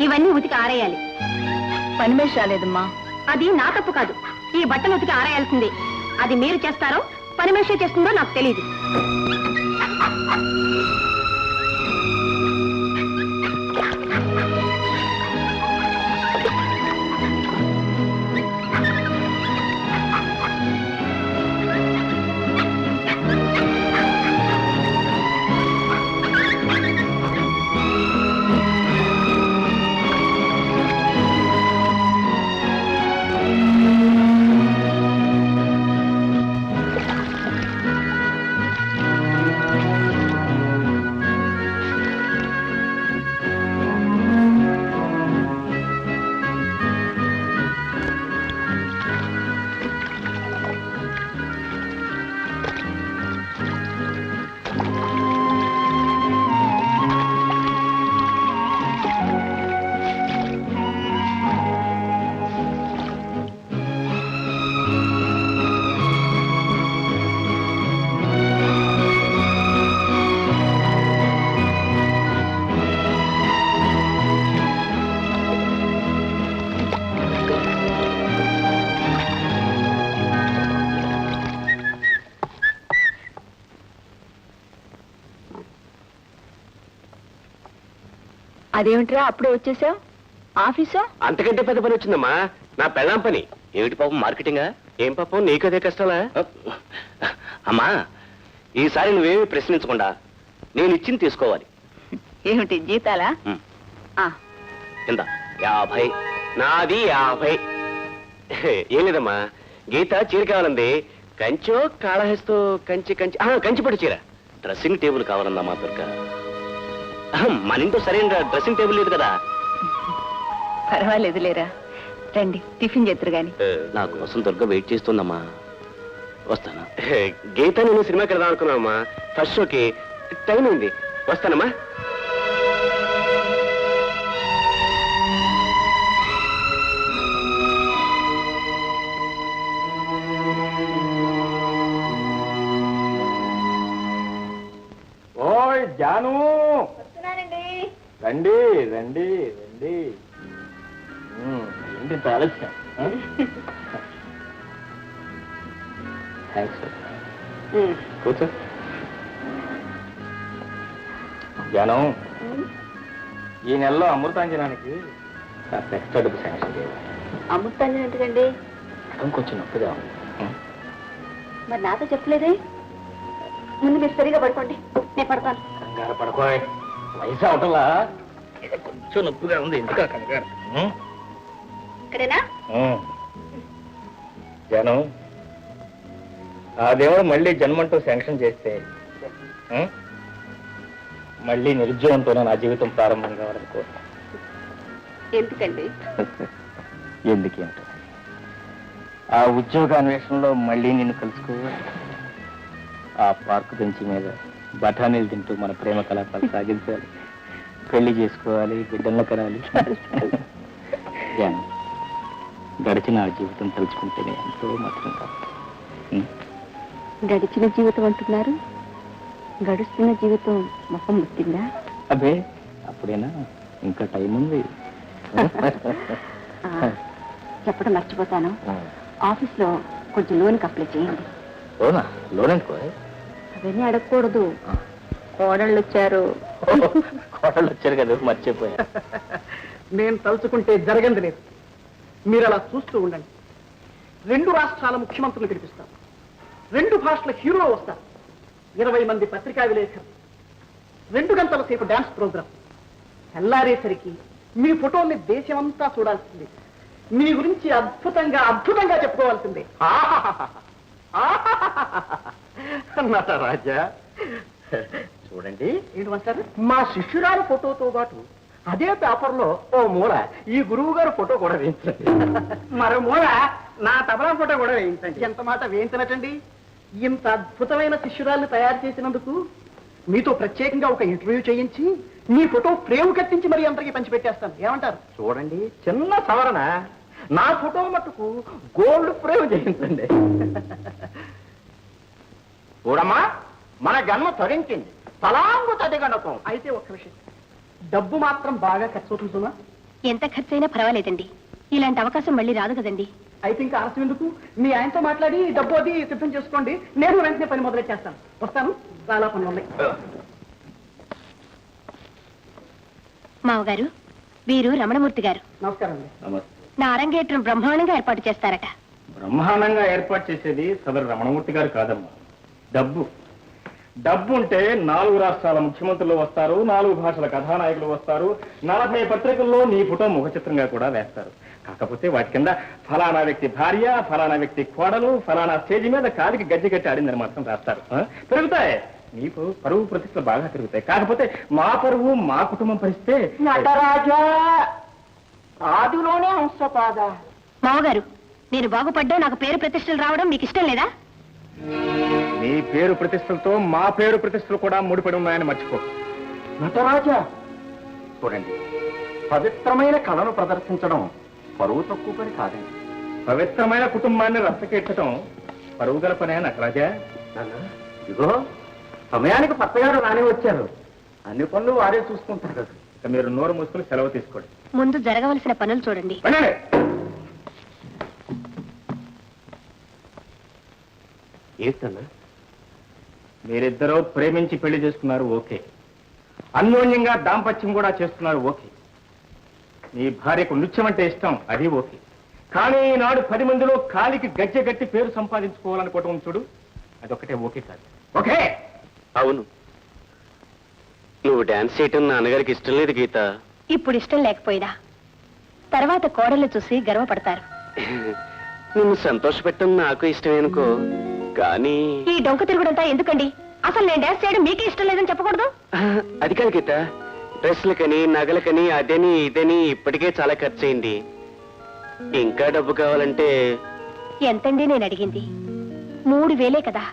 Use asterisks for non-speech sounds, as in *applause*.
ఇవన్నీ ఉతికి ఆరేయాలి. పనిమేష రాలేదమ్మా. అది నా తప్పు కాదు. ఈ బట్టలు ఉతికి ఆరేయాల్సిందే. అది మీరు చేస్తారో పని మనిషి చేస్తుందో నాకు తెలియదు అదేమిట్రా అప్పుడే వచ్చేసావు? ఆఫీసా? అంతకంటే పెద్ద పని వచ్చిందమ్మా. నా పెళ్ళాం పని. ఏమిటి పాపం మార్కెటింగా? ఏం పాపం నీకదే కష్టాలా? అమ్మా ఈసారి నువ్వేమి ప్రశ్నించకుండా నేను ఇచ్చింది తీసుకోవాలి. ఏమిటి జీతాలా? ఎంత? యాభై. నాది యాభై. ఏం లేదమ్మా గీత చీర కావాలంది. కంచో కాళహస్తో కంచి కంచి ఆ, కంచి పట్టు చీర. డ్రెస్సింగ్ టేబుల్ కావాలన్నా మా దుర్గ. మన ఇంట్లో సరైన డ్రెస్సింగ్ టేబుల్ లేదు కదా. పర్వాలేదు లేరా రండి టిఫిన్ చేద్దరు గాని. నా కోసం దుర్గ వెయిట్ చేస్తుందమ్మా. వస్తాను? గీత నేను సినిమాకి వెళ్దాం అనుకున్నామమ్మా ఫస్ట్ షోకి టైం అయింది వస్తానమ్మా. జాను రండి రండి రండి. ఏంటి ఇంత ఆలస్యం? థ్యాంక్స్ కూర్చో. జాను ఈ నెలలో అమృతాంజనానికి ఎక్స్ట్రా డబ్బు శాంక్షన్ చేయాలి. ఎందుకండి? కొంచెం నొప్పిగా ఉంది. ఉమ్. మరి నాతో చెప్పలేదే? ముందు మీరు సరిగా పడుకోండి. నేను పడతాను. కంగారు పడుకోయ్ వయసు అవటంలా? కొంచెం నొప్పిగా ఉంది ఎందుకు ఆ కంగారు. జనం ఆ దేవుడు మళ్ళీ జన్మంటూ శాంక్షన్ చేస్తే మళ్ళీ నిరుద్యోగంతోనే నా జీవితం ప్రారంభం కావాలనుకో. ఎందుకండి? *laughs* ఎందుకేంట ఆ ఉద్యోగ అన్వేషణలో మళ్ళీ నిన్ను కలుసుకోవాలి. ఆ పార్కు బెంచి మీద బఠానీలు తింటూ మన ప్రేమ కలాపాలు సాగించాలి. పెళ్ళి చేసుకోవాలి బిడ్డలను కనాలి. గడిచిన జీవితం తలుచుకుంటేనే ఎంతో మాత్రం. గడిచిన జీవితం అంటున్నారు. గడుస్తున్న జీవితం మొహం ముట్టిందా? అబ్బే అప్పుడేనా? ఇంకా టైం ఉంది. చెప్పడం మర్చిపోతాను. ఆఫీస్లో కొంచెం లోన్కి అప్లై చేయండి. లోనా? లోన్ అనుకో అవన్నీ అడగకూడదు. కోడళ్ళు వచ్చారు కోటలు వచ్చారు కదా మర్చిపోయా. నేను తలుచుకుంటే జరగంది లేదు. మీరు అలా చూస్తూ ఉండండి. రెండు రాష్ట్రాల ముఖ్యమంత్రులు పిలిపిస్తారు రెండు భాషల హీరో వస్తారు. ఇరవై మంది పత్రికా విలేకరులు రెండు గంటల సేపు డాన్స్ ప్రోగ్రాం తెల్లారేసరికి మీ ఫోటోల్ని దేశమంతా చూడాల్సింది. మీ గురించి అద్భుతంగా అద్భుతంగా చెప్పుకోవాల్సిందే. నటరాజా చూడండి. ఏంటంటారు మా శిష్యురాలి ఫోటోతో పాటు అదే పేపర్లో ఓ మూల ఈ గురువు గారు ఫోటో కూడా వేయించండి. మరో మూల? నా తబలా ఫోటో కూడా వేయించండి. ఎంత మాట వేయించనటండి ఇంత అద్భుతమైన శిష్యురాల్ని తయారు చేసినందుకు మీతో ప్రత్యేకంగా ఒక ఇంటర్వ్యూ చేయించి మీ ఫోటో ఫ్రేమ్ కట్టించి మరి అందరికీ పంచిపెట్టేస్తాను. ఏమంటారు? చూడండి చిన్న సవరణ. నా ఫోటో మట్టుకు గోల్డ్ ఫ్రేమ్ చేయించండి. చూడమ్మా మన జన్మ తరించింది. తలాంగు తదిగణకం అయితే ఒక్క విషయం. డబ్బు మాత్రం బాగా ఖర్చు అవుతుందా ఎంత ఖర్చైనా పర్వాలేదండి. ఇలాంటి అవకాశం మళ్ళీ రాదు కదండి. అయితే ఇంకా ఆలస్యం ఎందుకు? మీ ఆయనతో మాట్లాడి డబ్బు అది సిద్ధం చేసుకోండి. నేను వెంటనే పని మొదలెట్టేస్తాను వస్తాను. చాలా పనులు ఉన్నాయి. మావగారు వీరు రమణమూర్తి గారు. నమస్కారం అండి. నా అరంగేట్రం బ్రహ్మాండంగా ఏర్పాటు చేస్తారట. బ్రహ్మాండంగా ఏర్పాటు చేసేది సదరు రమణమూర్తి గారు కాదమ్మా. డబ్బు. డబ్బు ఉంటే నాలుగు రాష్ట్రాల ముఖ్యమంత్రులు వస్తారు నాలుగు భాషల కథానాయకులు వస్తారు నలభై పత్రికల్లో నీ ఫోటో ముఖ చిత్రంగా కూడా వేస్తారు. కాకపోతే వాటి కింద ఫలానా వ్యక్తి భార్య ఫలానా వ్యక్తి కోడలు ఫలానా స్టేజ్ మీద కాలికి గజ్జి కట్టి ఆడిందని మాత్రం రాస్తారు? పెరుగుతాయి. నీకు పరువు ప్రతిష్టలు బాగా పెరుగుతాయి. కాకపోతే మా పరువు మా కుటుంబం పరిస్థితే నటరాజా ఆదిలోనే హంసపాద. మావగారు నేను బాగుపడ్డా నాకు పేరు ప్రతిష్టలు రావడం మీకు ఇష్టం లేదా? నీ పేరు ప్రతిష్టలతో మా పేరు ప్రతిష్టలు కూడా ముడిపడి ఉన్నాయని మర్చిపో. నటరాజా! చూడండి. పవిత్రమైన కళను ప్రదర్శించడం పరువు తక్కువ పని కాదండి పవిత్రమైన కుటుంబాన్ని రచ్చకెట్టడం పరుగుగల పనే నటరాజా ఇదిగో సమయానికి పత్తగారు రాని వచ్చారు. అన్ని పనులు వారే చూసుకుంటారు. ఇక మీరు నోరు మూసుకుని సెలవు తీసుకోండి. ముందు జరగవలసిన పనులు చూడండి. ఏంటన్నా మీరిద్దరూ ప్రేమించి పెళ్ళి చేసుకున్నారు ఓకే. అన్యోన్యంగా దాంపత్యం కూడా చేస్తున్నారు ఓకే. నీ భార్యకు నృత్యం అంటే ఇష్టం అది ఓకే. కానీ ఈనాడు పది మందిలో కాలికి గజ్జె గట్టి పేరు సంపాదించుకోవాలనుకోవటం చూడు అదొకటే ఓకే కాదు. ఓకే? అవును. నువ్వు డాన్స్ చేయటం నాన్నగారికి ఇష్టం లేదు గీత. ఇప్పుడు ఇష్టం లేకపోయినా తర్వాత కోడళ్ళు చూసి గర్వపడతారు. నిన్ను సంతోషపెట్టడం నాకు ఇష్టమే అనుకో. కానీ ఈ డొంక తిరుగుడంతా ఎందుకండి? అసలు నేను డాన్స్ చేయడం మీకే ఇష్టం లేదని చెప్పకూడదు? అది కాదు గీత. డ్రెస్లకని నగలకని అదని ఇదని ఇప్పటికే చాలా ఖర్చు అయింది ఇంకా డబ్బు కావాలంటే ఎంతండి నేను అడిగింది? మూడు వేలే కదా.